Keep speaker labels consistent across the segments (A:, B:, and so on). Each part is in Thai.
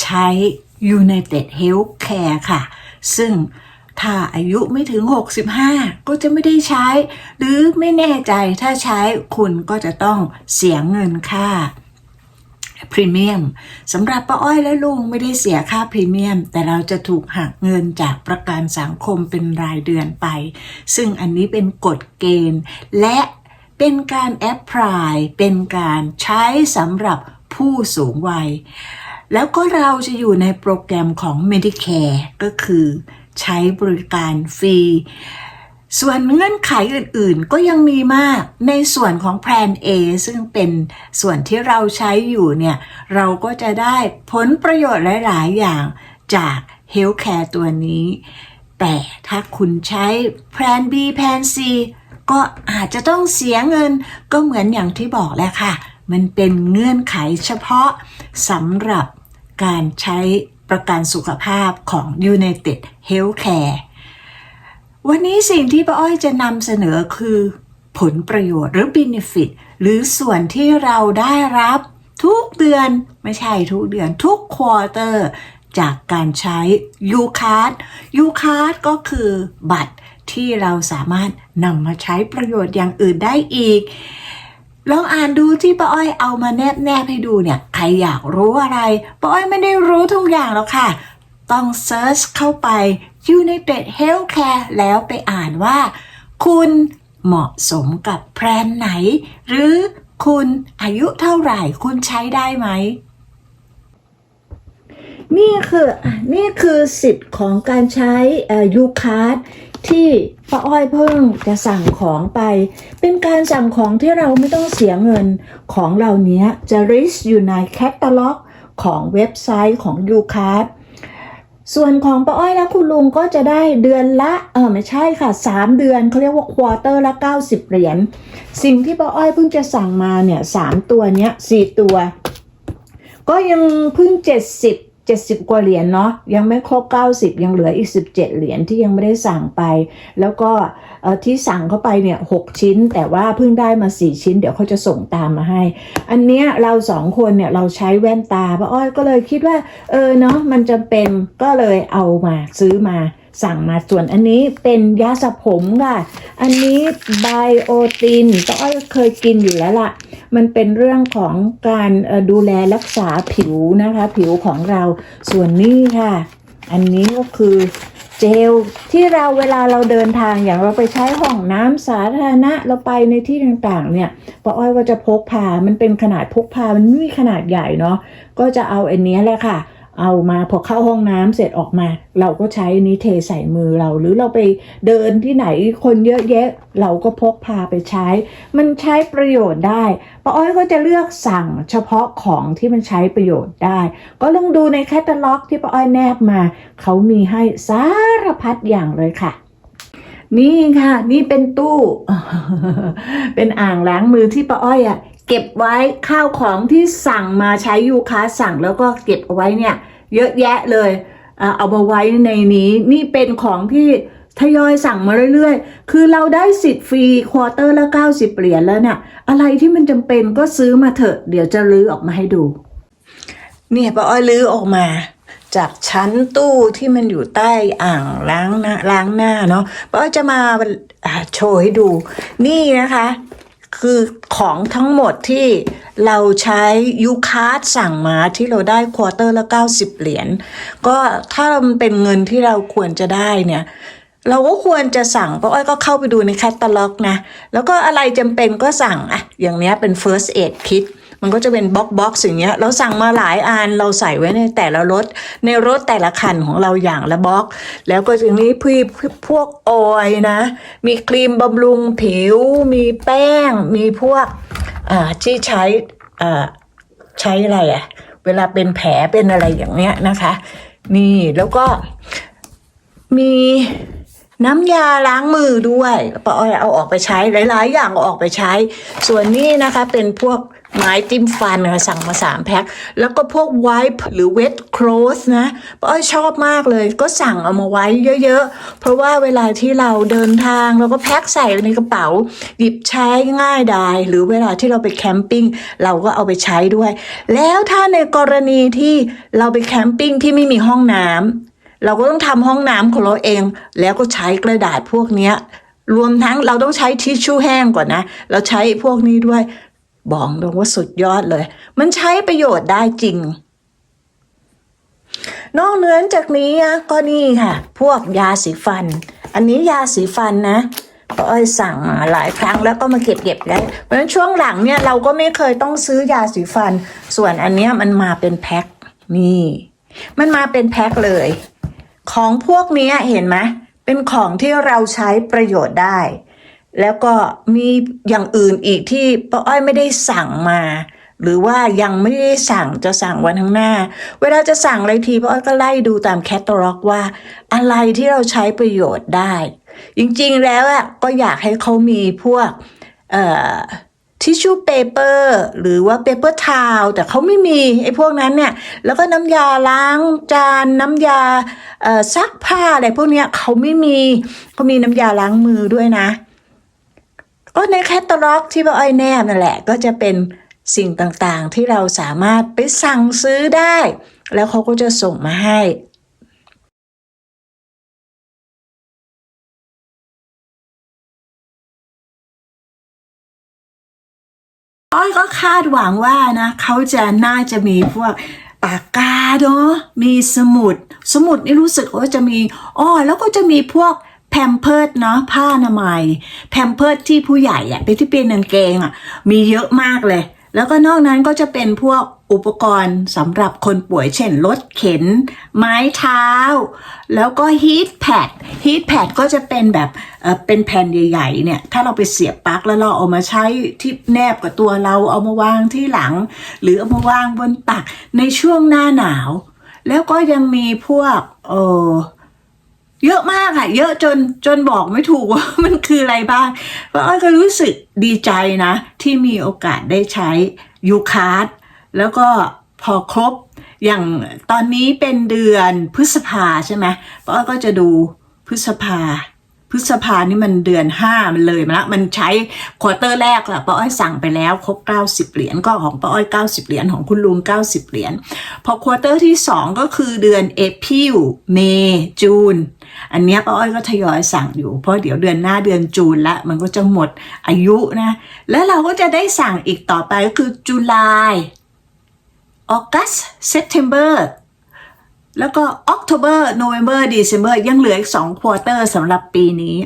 A: ใช้ United Healthcare ค่ะ ซึ่งถ้าอายุไม่ถึง 65 ก็จะไม่ได้ใช้ หรือไม่แน่ใจถ้าใช้คุณก็จะต้องเสียเงินค่าพรีเมียมสำหรับป้าอ้อยและลุงไม่ได้เสียค่าพรีเมียม แต่เราจะถูกหักเงินจากประกันสังคมเป็นรายเดือนไป ซึ่งอันนี้เป็นกฎเกณฑ์ และเป็นการแอพพลายเป็นการใช้สำหรับผู้สูงวัย แล้วก็เราจะอยู่ในโปรแกรมของ Medicare ก็คือใช้บริการฟรี ส่วนเงื่อนไขอื่นๆ ก็ยังมีมากในส่วนของแพลน A ซึ่งเป็นส่วนที่เราใช้อยู่เนี่ย เราก็จะได้ผลประโยชน์หลาย ๆ อย่างจาก Healthcare ตัวนี้ แต่ถ้าคุณใช้แพลน B แพลน C ก็อาจจะต้องเสียเงินก็เหมือนอย่างที่บอกแหละค่ะ มันเป็นเงื่อนไขเฉพาะสำหรับ การใช้ประกันสุขภาพของ United Healthcare วันนี้สิ่งที่ป้าอ้อยจะนำเสนอคือ ผลประโยชน์หรือ benefit หรือส่วนที่เราได้รับทุกเดือนไม่ใช่ทุกเดือนทุกควอเตอร์จากการใช้ u c a r d u c a r d ก็คือบัตรที่เราสามารถนำมาใช้ประโยชน์อย่างอื่นได้อีก ลองอ่านดูที่ป้าอ้อยเอามาแนบแนบให้ดูเนี่ยใครอยากรู้อะไรป้าอ้อยไม่ได้รู้ทุกอย่างหรอกค่ะ ต้องเซิร์ชเข้าไป United Healthcare แล้วไปอ่านว่า คุณเหมาะสมกับแพลนไหน หรือคุณอายุเท่าไหร่คุณใช้ได้ไหม นี่คือนี่คือสิทธิ์ของการใช้ยูคาร์ดที่ป้าอ้อยเพิ่งจะสั่งของไป เป็นการสั่งของที่เราไม่ต้องเสียเงินของเหล่านี้จะ list อยู่ในแคตตาล็อกของเว็บไซต์ของยูคาร์ดส่วนของป้าอ้อยและคุณลุงก็จะได้เดือนละเออไม่ใช่ค่ะ 3 เดือนเขาเรียกว่าควอเตอร์ละ 90 เหรียญสิ่งที่ป้าอ้อยเพิ่งจะสั่งมาเนี่ยสามตัวเนี้ยสี่ตัว ก็ยังเพิ่ง 70 70 กว่าเหรียญเนาะยังไม่ครบ 90 ยังเหลืออีก 17 เหรียญที่ยังไม่ได้สั่งไป แล้วก็ที่สั่งเข้าไปเนี่ย 6 ชิ้น แต่ว่าเพิ่งได้มา 4 ชิ้น เดี๋ยวเขาจะส่งตามมาให้ อันเนี้ยเราสองคนเนี่ยเราใช้แว่นตาป้าอ้อยก็เลยคิดว่า เออเนาะมันจำเป็นก็เลยเอามาซื้อมา สั่งมาส่วนอันนี้เป็นยาสระผมค่ะ อันนี้ไบโอตินป้าอ้อยเคยกินอยู่แล้วล่ะ มันเป็นเรื่องของการดูแลรักษาผิวนะคะ ผิวของเราส่วนนี้ค่ะ อันนี้ก็คือเจลที่เราเวลาเราเดินทางอย่างเราไปใช้ห้องน้ำสาธารณะเราไปในที่ต่างๆ เนี่ยป้าอ้อยก็จะพกพา มันเป็นขนาดพกพา มันไม่มีขนาดใหญ่เนาะก็จะเอาอันนี้แหละค่ะ เอามาพอเข้าห้องน้ำเสร็จออกมา เราก็ใช้อันนี้เทใส่มือเรา หรือเราไปเดินที่ไหนคนเยอะแยะ เราก็พกพาไปใช้ มันใช้ประโยชน์ได้ป้าอ้อยก็จะเลือกสั่งเฉพาะของที่มันใช้ประโยชน์ได้ ก็ลองดูในแคตตาล็อกที่ป้าอ้อยแนบมา เขามีให้สารพัดอย่างเลยค่ะนี่ค่ะ นี่เป็นตู้ เป็นอ่างล้างมือที่ป้าอ้อยอะเก็บไว้ข้าวของที่สั่งมาใช้ยูคาสั่งแล้วก็เก็บเอาไว้เนี่ย เยอะแยะเลยเอามาไว้ในนี้นี่เป็นของที่ทยอยสั่งมาเรื่อยๆ คือเราได้สิทธิ์ฟรีควอเตอร์ละ 90 เหรียญแล้วเนี่ย อะไรที่มันจำเป็นก็ซื้อมาเถอะ เดี๋ยวจะลื้อออกมาให้ดู เนี่ยป้าอ้อยลื้อออกมา จากชั้นตู้ที่มันอยู่ใต้อ่างล้างหน้าล้างหน้าเนาะป้าอ้อยจะมาอ่าโชว์ให้ดู นี่นะคะ คือของทั้งหมดที่เราใช้ยูคาร์ดสั่งมาที่เราได้ควอเตอร์ละ 90 เหรียญก็ถ้ามันเป็นเงินที่เราควรจะได้เนี่ยเราก็ควรจะสั่งเพราะอ้อยก็เข้าไปดูในแคตตาล็อกนะ แล้วก็อะไรจำเป็นก็สั่งอะอย่างเนี้ยเป็น first aid kit มันก็จะเป็นบล็อกบ็อกซ์อย่งเงี้ยเราสั่งมาหลายอันเราใส่ไว้ในแต่ละรถ ในรถแต่ละคันของเราอย่างละบล็อก แล้วก็จะมีพี่พวกออยนะ มีครีมบำรุงผิว มีแป้ง มีพวกอ่าที่ใช้อ่าใช้อะไรอะเวลาเป็นแผลเป็นอะไรอย่างเนี้ยนะคะ นี่แล้วก็มี น้ำยาล้างมือด้วยป้าอ้อยเอาออกไปใช้หลาย ๆ อย่างเอาออกไปใช้ ส่วนนี้นะคะเป็นพวกไม้จิ้มฟันค่ะสั่งมาสามแพ็คแล้วก็พวกไวป์หรือเวทโครสนะป้าอ้อยชอบมากเลย ก็สั่งเอามาไว้เยอะๆ เพราะว่าเวลาที่เราเดินทางเราก็แพ็คใส่ในกระเป๋า หยิบใช้ง่ายดายหรือเวลาที่เราไปแคมปิ้งเราก็เอาไปใช้ด้วย แล้วถ้าในกรณีที่เราไปแคมปิ้งที่ไม่มีห้องน้ำ เราก็ต้องทำห้องน้ำของเราเอง แล้วก็ใช้กระดาษพวกเนี้ยรวมทั้งเราต้องใช้ทิชชู่แห้งก่อนนะ เราใช้พวกนี้ด้วยบอกตรงว่าสุดยอดเลย มันใช้ประโยชน์ได้จริง นอกเหนือจากนี้ก็นี่ค่ะ พวกยาสีฟัน อันนี้ยาสีฟันนะป้าอ้ยสั่งมาหลายครั้งแล้วก็มาเก็บเก็บๆได้เพราะฉะนั้นช่วงหลังเนี่ยเราก็ไม่เคยต้องซื้อยาสีฟัน ส่วนอันเนี้ยมันมาเป็นแพ็คนี่ มันมาเป็นแพ็คเลย ของพวกนี้เห็นไหมเป็นของที่เราใช้ประโยชน์ได้ แล้วก็มีอย่างอื่นอีกที่ป้าอ้อยไม่ได้สั่งมา หรือว่ายังไม่ได้สั่งจะสั่งวันข้างหน้า เวลาจะสั่งอะไรทีป้าอ้อยก็ไล่ดูตามแคตตาล็อกว่า อะไรที่เราใช้ประโยชน์ได้ จริงๆแล้วอะก็อยากให้เขามีพวกเอ่อ ทิชชู่เปเปอร์หรือว่าเปเปอร์ทาวแต่เขาไม่มีไอ้พวกนั้นเนี่ยแล้วก็น้ำยาล้างจานน้ำยาซักผ้าอะไรพวกเนี้ยเขาไม่มีเขามีน้ำยาล้างมือด้วยนะ ก็ในแคตตาล็อกที่ป้าอ้อยแนบนั่นแหละ ก็จะเป็นสิ่งต่างๆที่เราสามารถไปสั่งซื้อได้ แล้วเขาก็จะส่งมาให้ คาดหวังว่านะเขาจะน่าจะมีพวกปากกาเนาะมีสมุด สมุดนี่รู้สึกว่าจะมีอ้อแล้วก็จะมีพวกแพมเพิร์ดเนาะผ้าอนามัยแพมเพิร์ดที่ผู้ใหญ่อะเป็นที่เป็นกางเกงอะมีเยอะมากเลย แล้วก็นอกนั้นก็จะเป็นพวก อุปกรณ์สำหรับคนป่วยเช่นรถเข็น ไม้เท้า แล้วก็ฮีทแพดฮีทแพดก็จะเป็นแบบเเป็นแผ่นใหญ่ๆเนี่ยถ้าเราไปเสียบปลั๊กแล้วเราเอามาใช้ที่แนบกับตัวเราเอามาวางที่หลัง หรือเอามาวางบนตักในช่วงหน้าหนาว แล้วก็ยังมีพวกเออเยอะมากอะเยอะจนจนบอกไม่ถูกว่ามันคืออะไรบ้างป้าอ้อยก็รู้สึกดีใจนะ ที่มีโอกาสได้ใช้ยูคาร์ด แล้วก็พอครบอย่างตอนนี้เป็นเดือนพฤษภาใช่ไหมป้าอ้อยก็จะดูพฤษภา พฤษภานี่มันเดือนห้ามันเลยมาละมันใช้ควอเตอร์แรกละป้าอ้อยสั่งไปแล้วครบ90เหรียญก็ของป้าอ้อย90เหรียญของคุณลุง90เหรียญพอควอเตอร์ที่2ก็คือเดือนเอพิลเมจูนอันเนี้ยป้าอ้อยก็ทยอยสั่งอยู่ เพราะเดี๋ยวเดือนหน้าเดือนจูนละมันก็จะหมดอายุนะ แล้วเราก็จะได้สั่งอีกต่อไปก็คือจุลาย ออกัสเซปเทมเบอร์แล้วก็ October November December ยังเหลืออีก2ควอเตอร์สำหรับปีนี้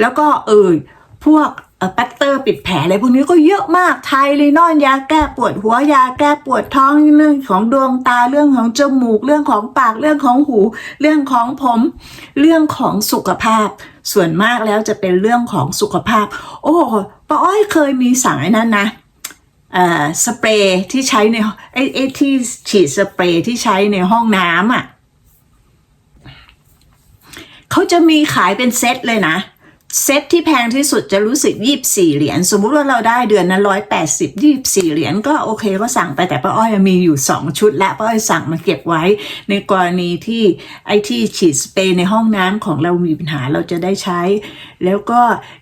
A: แล้วก็เออพวกปัตเตอร์ปิดแผลอะไรพวกนี้ก็เยอะมากไทลีนอนยาแก้ปวดหัวยาแก้ปวดท้องเรื่องของดวงตาเรื่องของจมูก เรื่องของปากเรื่องของหู เรื่องของผม เรื่องของสุขภาพ ส่วนมากแล้วจะเป็นเรื่องของสุขภาพ โอ้ป้าอ้อยเคยมีสั่งไอ้นั้นนะ สเปรย์ที่ใช้ในไอ้ไอ้ที่ฉีดสเปรย์ที่ใช้ในห้องน้ำอะเขาจะมีขายเป็นเซตเลยนะ เซตที่แพงที่สุดจะรู้สึกยี่บสี่เหรียญสมมุติว่าเราได้เดือนนั้นร้อยแปดสิบยี่บสี่เหรียญก็โอเคก็สั่งไปแต่ป้าอ้อยมีอยู่สองชุด และป้าอ้อยสั่งมาเก็บไว้ ในกรณีที่ไอที่ฉีดสเปรย์ในห้องน้ำของเรามีปัญหาเราจะได้ใช้ แล้วก็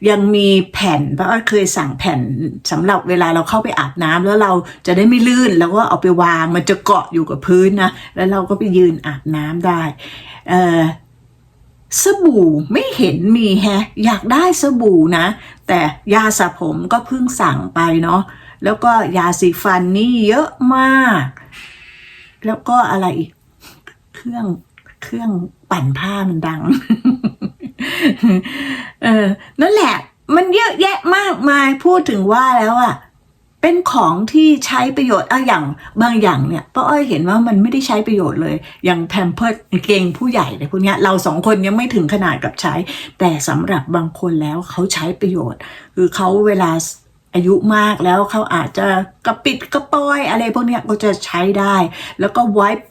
A: ยังมีแผ่นป้าอ้อยเคยสั่งแผ่นสำหรับเวลาเราเข้าไปอาบน้ำแล้วเราจะได้ไม่ลื่น แล้วก็เอาไปวางมันจะเกาะอยู่กับพื้นนะแล้วเราก็ไปยืนอาบน้ำได้เอ่อ สบู่ไม่เห็นมีแฮะ อยากได้สบู่นะ แต่ยาสระผมก็เพิ่งสั่งไปเนาะแล้วก็ยาสีฟันนี่เยอะมาก แล้วก็อะไรอีกเครื่องเครื่องปั่นผ้ามันดัง เออนั่นแหละ มันเยอะแยะมากมายพูดถึงว่าแล้วอะ เป็นของที่ใช้ประโยชน์อะอย่างบางอย่างเนี่ยป้าอ้อยเห็นว่ามันไม่ได้ใช้ประโยชน์เลย อย่างแพมเพิร์ดเกงผู้ใหญ่อะไรพวกเนี้ยเราสองคนยังไม่ถึงขนาดกับใช้ แต่สำหรับบางคนแล้วเขาใช้ประโยชน์ คือเขาเวลาอายุมากแล้วเขาอาจจะกระปิดกระปอยอะไรพวกเนี้ยก็จะใช้ได้ แล้วก็ไวป์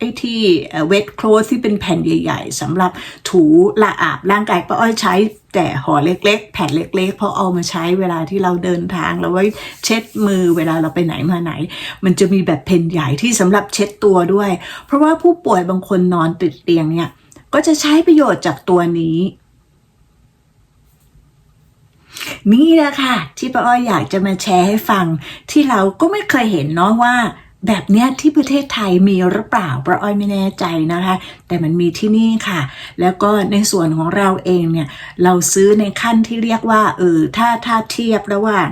B: ไอ้ที่เวทโคลที่เป็นแผ่นใหญ่ ๆสำหรับถูละอาบร่างกายป้าอ้อยใช้แต่ห่อเล็ก ๆ แผ่นเล็ก ๆ เพราะเอามาใช้เวลาที่เราเดินทางแล้วไว้เช็ดมือเวลาเราไปไหนมาไหน มันจะมีแบบแผ่นใหญ่ที่สำหรับเช็ดตัวด้วย เพราะว่าผู้ป่วยบางคนนอนติดเตียงเนี่ย ก็จะใช้ประโยชน์จากตัวนี้นี่แหละค่ะ ที่ป้าอ้อยอยากจะมาแชร์ให้ฟังที่เราก็ไม่เคยเห็นเนาะว่า แบบเนี้ยที่ประเทศไทยมีหรือเปล่าประอ้อยไม่แน่ใจนะคะ แต่มันมีที่นี่ค่ะ แล้วก็ในส่วนของเราเองเนี่ยเราซื้อในขั้นที่เรียกว่าเออถ้าถ้าเทียบระหว่าง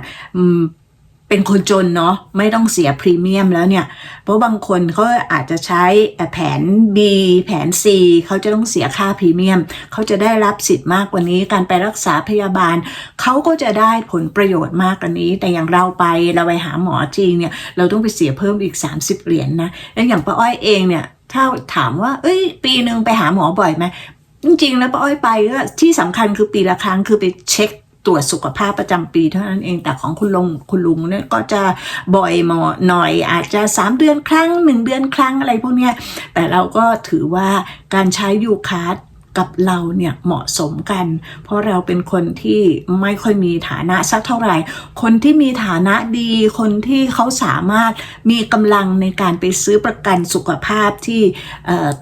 B: เป็นคนจนเนาะไม่ต้องเสียพรีเมียมแล้วเนี่ย เพราะบางคนเขาอาจจะใช้แผน B แผน C เขาจะต้องเสียค่าพรีเมียมเขาจะได้รับสิทธิ์มากกว่านี้ การไปรักษาพยาบาลเขาก็จะได้ผลประโยชน์มากกว่านี้ แต่อย่างเราไปเราไปหาหมอจริงเนี่ยเราต้องไปเสียเพิ่มอีก 30 เหรียญนนะแล้วอย่างป้าอ้อยเองเนี่ยถ้าถามว่า เอ้ย ปีหนึ่งไปหาหมอบ่อยไหมจริงๆแล้วป้าอ้อยไปก็ที่สำคัญคือปีละครั้งคือไปเช็ค ตรวจสุขภาพประจำปีเท่านั้นเองแต่ของคุณลุงคุณลุงเนี่ยก็จะบ่อยหมอหน่อยอาจจะ 3 เดือนครั้ง 1 เดือนครั้งอะไรพวกเนี้ยแต่เราก็ถือว่าการใช้ยูคาร์ด กับเราเนี่ยเหมาะสมกัน เพราะเราเป็นคนที่ไม่ค่อยมีฐานะสักเท่าไหร่ คนที่มีฐานะดี คนที่เขาสามารถมีกำลังในการไปซื้อประกันสุขภาพที่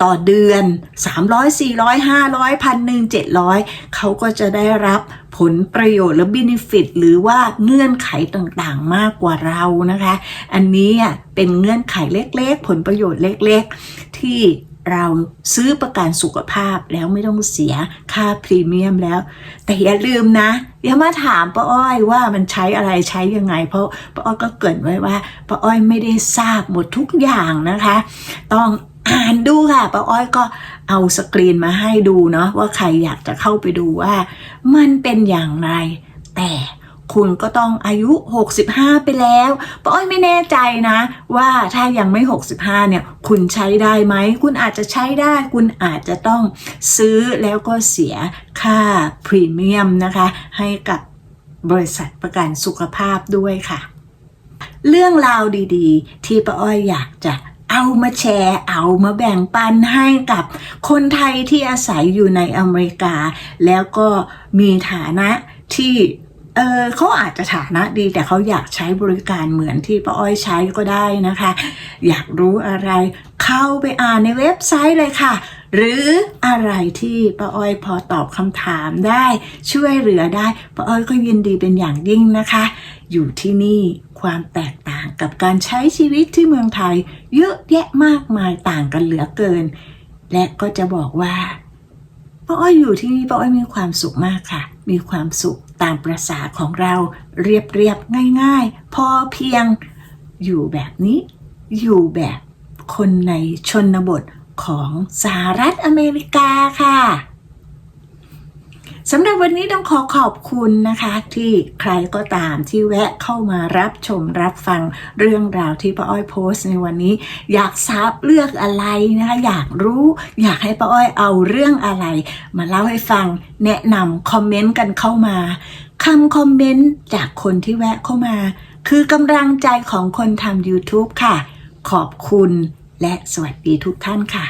B: ต่อเดือน 300 400 500พันหนึ่ง700 เขาก็จะได้รับผลประโยชน์และบินฟิตหรือว่าเงื่อนไขต่างๆมากกว่าเรานะคะ อันนี้อะเป็นเงื่อนไขเล็กๆ ผลประโยชน์เล็กๆ ที่ เราซื้อประกันสุขภาพแล้วไม่ต้องเสียค่าพรีเมียมแล้ว แต่อย่าลืมนะอย่ามาถามป้าอ้อยว่ามันใช้อะไรใช้ยังไง เพราะป้าอ้อยก็เกรินไว้ว่าป้าอ้อยไม่ได้ทราบหมดทุกอย่างนะคะ ต้องอ่านดูค่ะป้าอ้อยก็เอาสกรีนมาให้ดูเนาะว่าใครอยากจะเข้าไปดูว่า มันเป็นอย่างไรแต่ คุณก็ต้องอายุ 65 ไปแล้วป้าอ้อยไม่แน่ใจนะ ว่าถ้ายังไม่ 65 เนี่ย คุณใช้ได้ไหม คุณอาจจะใช้ได้ คุณอาจจะต้องซื้อแล้วก็เสียค่าพรีเมียมนะคะ ให้กับบริษัทประกันสุขภาพด้วยค่ะ เรื่องราวดีๆ ที่ป้าอ้อยอยากจะเอามาแชร์ เอามาแบ่งปันให้กับคนไทยที่อาศัยอยู่ในอเมริกา แล้วก็มีฐานะที่ เออเขาอาจจะฐานะดีแต่เขาอยากใช้บริการเหมือนที่ป้าอ้อยใช้ก็ได้นะคะ อยากรู้อะไรเข้าไปอ่านในเว็บไซต์เลยค่ะ หรืออะไรที่ป้าอ้อยพอตอบคำถามได้ ช่วยเหลือได้ป้าอ้อยก็ยินดีเป็นอย่างยิ่งนะคะ อยู่ที่นี่ความแตกต่างกับการใช้ชีวิตที่เมืองไทย เยอะแยะมากมายต่างกันเหลือเกิน และก็จะบอกว่าป้าอ้อยอยู่ที่นี่ป้าอ้อยมีความสุขมากค่ะ มีความสุข ตามประษาของเราเรียบเรียบๆง่าย ๆ พอเพียงอยู่แบบนี้ อยู่แบบคนในชนบทของสหรัฐอเมริกาค่ะ สำหรับวันนี้ต้องขอขอบคุณนะคะ ที่ใครก็ตามที่แวะเข้ามารับชมรับฟังเรื่องราวที่ป้าอ้อยโพสต์ในวันนี้ อยากทราบเลือกอะไรนะคะอยากรู้อยากให้ป้าอ้อยเอาเรื่องอะไร มาเล่าให้ฟังแนะนำคอมเมนต์กันเข้ามาคำคอมเมนต์จากคนที่แวะเข้ามา คือกำลังใจของคนทำ YouTube ค่ะ ขอบคุณและสวัสดีทุกท่านค่ะ